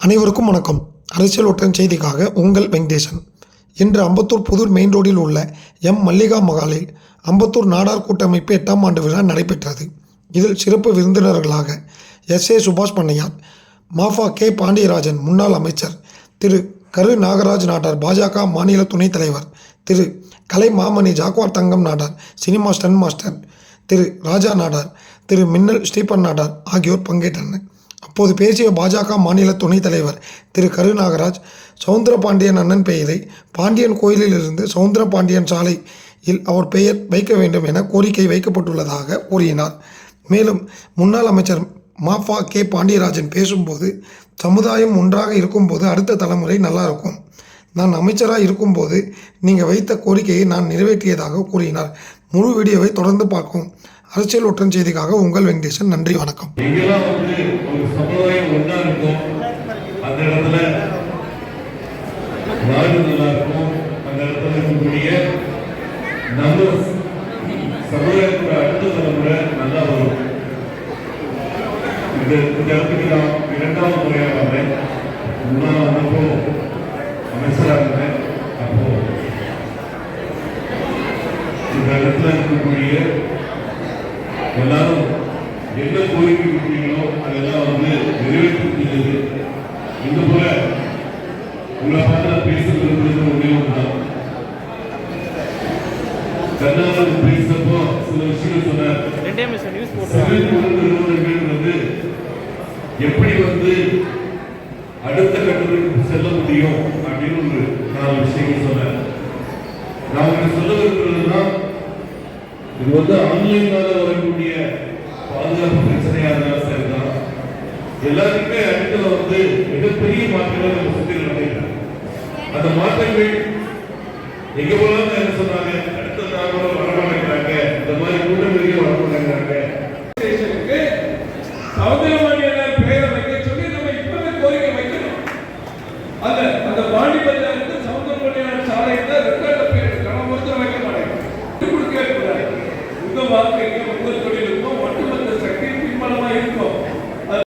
அனைவருக்கும் வணக்கம். அரசியல் ஒற்றன் செய்திக்காக உங்கள் வெங்கடேசன். இன்று அம்பத்தூர் புதூர் மெயின் ரோடில் உள்ள எம். மல்லிகா மகாலில் அம்பத்தூர் நாடார் கூட்டமைப்பு எட்டாம் ஆண்டு விழா நடைபெற்றது. இதில் சிறப்பு விருந்தினர்களாக எஸ். ஏ. சுபாஷ் பண்ணையார் மாஃபா கே. பாண்டியராஜன் முன்னாள் அமைச்சர் திரு. கரு. நாகராஜ் நாடார் பாஜக மாநில துணைத் தலைவர் திரு. Kalaimamani Jaguar Thangam Nadar cinema stunt master திரு. ராஜா நாடார் திரு. மின்னல் ஸ்டீபன் நாடார் ஆகியோர் பங்கேற்றனர். அப்போது பேசிய பாஜக மாநில துணைத் தலைவர் திரு. கருநாகராஜ் சவுந்தர பாண்டியன் அண்ணன் பெயரை பாண்டியன் கோயிலிலிருந்து சவுந்தர பாண்டியன் சாலையில் அவர் பெயர் வைக்க வேண்டும் என கோரிக்கை வைக்கப்பட்டுள்ளதாக கூறினார். மேலும் முன்னாள் அமைச்சர் மாஃபா கே. பாண்டியராஜன் பேசும்போது சமுதாயம் ஒன்றாக இருக்கும்போது அடுத்த தலைமுறை நல்லா இருக்கும். நான் அமைச்சராக இருக்கும்போது நீங்கள் வைத்த கோரிக்கையை நான் நிறைவேற்றியதாக கூறினார். முழு வீடியோவை தொடர்ந்து பார்க்கும். அரசியல் ஒற்றன் செய்திக்காக உங்கள் வெங்கடேசன் நன்றி வணக்கம். சமுதாயத்தோட அடுத்த தலைமுறை நல்லா வரும். இந்த இடத்துக்கு நான் எல்லாரும் என்ன கோரிக்கை விட்டீங்களோ அதெல்லாம் வந்து நிறைவேற்றிருக்கிறது. இந்த போல உங்களை பார்த்து பேச விரும்புறது ஒன்றே ஒன்றுதான் கர்நாடகம் பேசுறப்போ சில விஷயங்கள் சொன்னார். நிறுவனங்கள் வந்து எப்படி வந்து அடுத்த கட்டத்துக்கு செல்ல முடியும் அப்படின்னு ஒரு நாலு விஷயங்கள் சொன்னேன் நான் சொல்ல விரும்புறதுன்னா இது வந்து ஆன்லைனால வரக்கூடிய பாதுகாப்பு பிரச்சனையா இருந்தாலும் சரிதான். எல்லாருக்குமே அடுத்தல வந்து மிகப்பெரிய மாற்றங்கள் நம்ம சுற்றி நடக்கிறது அந்த மாற்றங்கள் எங்க போனாலும் என்ன சொன்னாங்க அடுத்த தாவரம் வரமாட்டேங்கிறாங்க. இந்த மாதிரி கூட்டம் வெளியே வரமாட்டேங்கிறாங்க. அந்த அந்த பாண்டிபஜாருக்கு சவுந்தரமணியான சாலையில் record uma, peguei o culto,